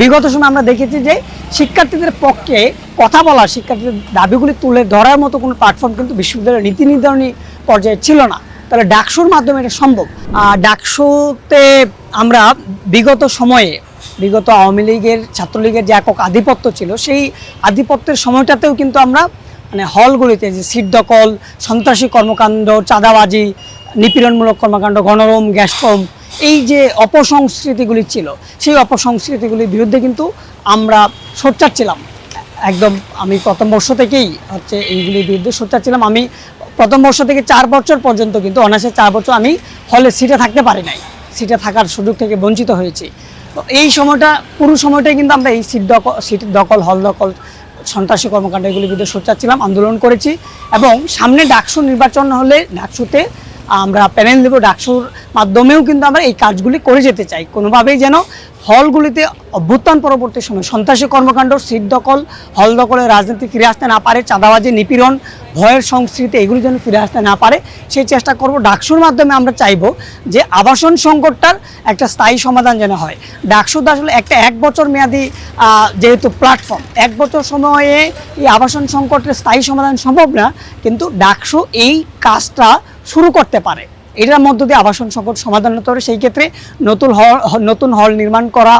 বিগত সময় আমরা দেখেছি যে শিক্ষার্থীদের পক্ষে কথা বলা, শিক্ষার্থীদের দাবিগুলি তুলে ধরার মতো কোনো প্ল্যাটফর্ম কিন্তু বিশ্ববিদ্যালয়ের নীতি নির্ধারণী পর্যায়ে ছিল না। তাহলে ডাকসুর মাধ্যমে এটা সম্ভব? ডাকসুতে আমরা বিগত সময়ে, বিগত আওয়ামী লীগের, ছাত্রলীগের যে একক আধিপত্য ছিল, সেই আধিপত্যের সময়টাতেও কিন্তু আমরা মানে হলগুলিতে যে সিট দখল, সন্ত্রাসী কর্মকাণ্ড, চাঁদাবাজি, নিপীড়নমূলক কর্মকাণ্ড, গণরম গ্যাসকম এই যে অপসংস্কৃতিগুলি ছিল, সেই অপসংস্কৃতিগুলির বিরুদ্ধে কিন্তু আমরা সোচ্চার ছিলাম। একদম আমি প্রথম বর্ষ থেকেই হচ্ছে এইগুলির বিরুদ্ধে সোচ্চার ছিলাম। আমি প্রথম বর্ষ থেকে চার বছর পর্যন্ত কিন্তু অনার্সে চার বছর আমি হলে সিটে থাকতে পারি নাই। সিটে থাকার সুযোগ থেকে বঞ্চিত হয়েছি। এই সময়টা, পুরো সময়টাই কিন্তু আমরা এই সিট দখল সিট দখল, হল দখল, সন্ত্রাসী কর্মকাণ্ড এগুলির বিরুদ্ধে সোচ্চার ছিলাম, আন্দোলন করেছি এবং সামনে ডাকসু নির্বাচন হলে, ডাকসুতে আমরা প্যানেল দেবো ডাকসুর মাধ্যমেও কিন্তু আমরা এই কাজগুলি করে যেতে চাই। কোনোভাবেই যেন হলগুলিতে অভ্যুত্থান পরবর্তী সময় সন্ত্রাসী কর্মকাণ্ড, সিট দখল, হল দখলের রাজনীতি ফিরে আসতে না পারে, চাঁদাবাজি, নিপীড়ন, ভয়ের সংস্কৃতি, এগুলি যেন ফিরে আসতে না পারে, সেই চেষ্টা করব। ডাকসুর মাধ্যমে আমরা চাইব যে আবাসন সংকটটার একটা স্থায়ী সমাধান যেন হয়। ডাকসুদ আসলে একটা এক বছর মেয়াদি যেহেতু প্ল্যাটফর্ম এক বছর সময়ে এই আবাসন সংকটের স্থায়ী সমাধান সম্ভব না, কিন্তু ডাকসু এই কাজটা শুরু করতে পারে। এটার মধ্য দিয়ে আবাসন সংকট সমাধান হতে পারে। সেই ক্ষেত্রে নতুন হল নতুন হল নির্মাণ করা,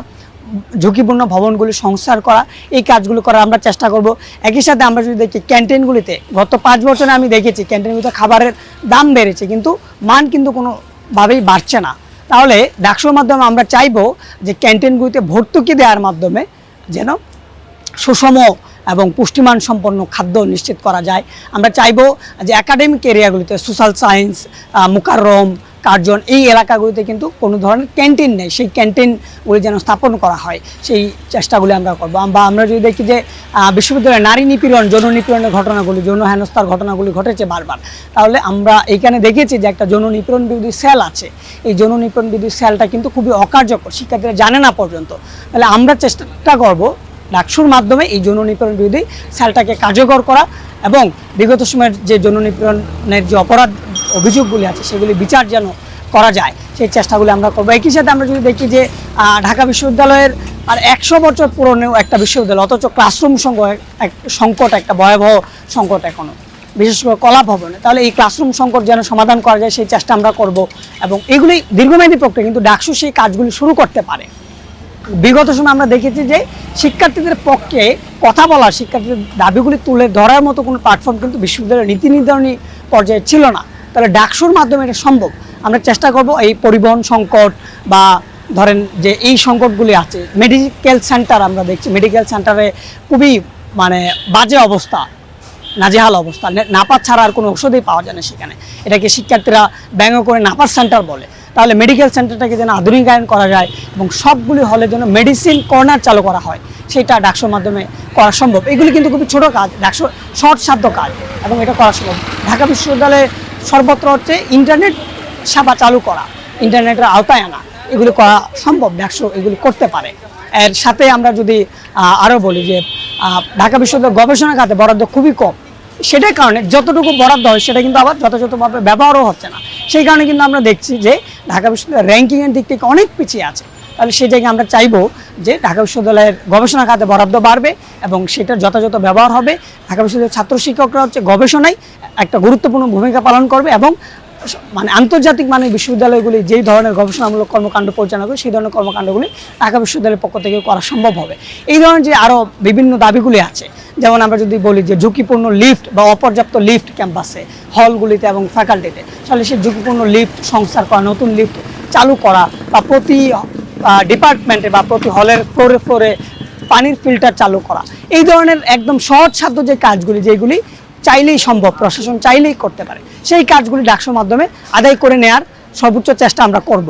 ঝুঁকিপূর্ণ ভবনগুলি সংস্কার করা, এই কাজগুলো করার আমরা চেষ্টা করব। একই সাথে আমরা যদি দেখি, ক্যান্টিনগুলিতে গত পাঁচ বছরে আমি দেখেছি, ক্যান্টিনগুলিতে খাবারের দাম বেড়েছে, কিন্তু মান কিন্তু কোনোভাবেই বাড়ছে না। তাহলে ডাকসুর মাধ্যমে আমরা চাইব যে ক্যান্টিনগুলিতে ভর্তুকি দেওয়ার মাধ্যমে যেন সুষম এবং পুষ্টিমান সম্পন্ন খাদ্য নিশ্চিত করা যায়। আমরা চাইব যে একাডেমিক এরিয়াগুলিতে সোশ্যাল সায়েন্স মুকাররম, কার্জন এই এলাকাগুলিতে কিন্তু কোনো ধরনের ক্যান্টিন নেই। সেই ক্যান্টিনগুলি যেন স্থাপন করা হয়, সেই চেষ্টাগুলি আমরা করব। বা আমরা যদি দেখি যে বিশ্ববিদ্যালয়ে নারী নিপীড়ন, যৌন নিপীড়নের ঘটনাগুলি, যৌন হেনস্থার ঘটনাগুলি ঘটেছে বারবার, তাহলে আমরা এইখানে দেখেছি যে একটা যৌন নিপীড়ন বিরোধী সেল আছে। এই যৌন নিপীড়ন বিরোধী সেলটা কিন্তু খুবই অকার্যকর, শিক্ষার্থীরা জানে না পর্যন্ত। তাহলে আমরা চেষ্টা করব ডাকসুর মাধ্যমে এই যৌন নিপীড়ন বিরোধী সেলটাকে কার্যকর করা এবং বিগত সময়ের যে যৌন নিপীড়নের যে অপরাধ অভিযোগগুলি আছে, সেগুলি বিচার যেন করা যায়, সেই চেষ্টাগুলি আমরা করব। একই সাথে আমরা যদি দেখি যে ঢাকা বিশ্ববিদ্যালয়ের আর একশো বছর পুরনো একটা বিশ্ববিদ্যালয়, অথচ ক্লাসরুম এক সংকট, একটা ভয়াবহ সংকট এখনও বিশেষ করে কলা ভবনে তাহলে এই ক্লাসরুম সংকট যেন সমাধান করা যায়, সেই চেষ্টা আমরা করব এবং এগুলি দীর্ঘমেয়াদী প্রক্রিয়া, কিন্তু ডাকসু সেই কাজগুলি শুরু করতে পারে। বিগত সময় আমরা দেখেছি যে শিক্ষার্থীদের পক্ষে কথা বলা, শিক্ষার্থীদের দাবিগুলি তুলে ধরার মতো কোনো প্ল্যাটফর্ম কিন্তু বিশ্ববিদ্যালয়ের নীতি নির্ধারণী পর্যায়ে ছিল না। তাহলে ডাকসুর মাধ্যমে এটা সম্ভব? আমরা চেষ্টা করব এই পরিবহন সংকট বা ধরেন যে এই সংকটগুলি আছে মেডিকেল সেন্টার আমরা দেখছি মেডিকেল সেন্টারে খুবই মানে বাজে অবস্থা, নাজেহাল অবস্থা। নাপাত ছাড়া আর কোনো ওষুধই পাওয়া যায় না সেখানে। এটাকে শিক্ষার্থীরা ব্যঙ্গ করে নাপাত সেন্টার বলে। তাহলে মেডিকেল সেন্টারটাকে যেন আধুনিকায়ন করা যায় এবং সবগুলি হলে যেন মেডিসিন কর্নার চালু করা হয়। সেটা ডাকসুর মাধ্যমে করা সম্ভব। এগুলি কিন্তু খুবই ছোটো কাজ ডাকসু শর্ট সাধ্য কাজ এবং এটা করা সম্ভব। ঢাকা বিশ্ববিদ্যালয়ে সর্বত্র হচ্ছে ইন্টারনেট সেবা চালু করা ইন্টারনেটের আওতায় আনা, এগুলি করা সম্ভব, ডাকসু এগুলি করতে পারে। এর সাথে আমরা যদি আরও বলি যে ঢাকা বিশ্ববিদ্যালয় গবেষণা খাতে বরাদ্দ খুবই কম। সেটার কারণে যতটুকু বরাদ্দ হয় সেটা কিন্তু আবার যথাযথভাবে ব্যবহারও হচ্ছে না। সেই কারণে কিন্তু আমরা দেখছি যে ঢাকা বিশ্ববিদ্যালয় র্যাঙ্কিংয়ের দিক থেকে অনেক পিছিয়ে আছে। তাহলে সেই জায়গায় আমরা চাইব যে ঢাকা বিশ্ববিদ্যালয়ের গবেষণা খাতে বরাদ্দ বাড়বে এবং সেটার যথাযথ ব্যবহার হবে। ঢাকা বিশ্ববিদ্যালয়ের ছাত্র শিক্ষকরা হচ্ছে গবেষণায় একটা গুরুত্বপূর্ণ ভূমিকা পালন করবে এবং মানে আন্তর্জাতিক মানের বিশ্ববিদ্যালয়গুলি যেই ধরনের গবেষণামূলক কর্মকাণ্ড পরিচালনা করে, সেই ধরনের কর্মকাণ্ডগুলি ঢাকা বিশ্ববিদ্যালয়ের পক্ষ থেকে করা সম্ভব হবে। এই ধরনের যে আরও বিভিন্ন দাবিগুলি আছে, যেমন আমরা যদি বলি যে ঝুঁকিপূর্ণ লিফট বা অপর্যাপ্ত লিফট ক্যাম্পাসে, হলগুলিতে এবং ফ্যাকাল্টিতে, তাহলে সেই ঝুঁকিপূর্ণ লিফট সংস্কার করা, নতুন লিফট চালু করা বা প্রতি ডিপার্টমেন্টে বা প্রতি হলের ফ্লোরে ফ্লোরে পানির ফিল্টার চালু করা, এই ধরনের একদম সহজ সাধ্য যে কাজগুলি, যেগুলি চাইলেই সম্ভব, প্রশাসন চাইলেই করতে পারে। সেই কাজগুলি ডাকসোর মাধ্যমে আদায় করে নেয়ার সর্বোচ্চ চেষ্টা আমরা করব।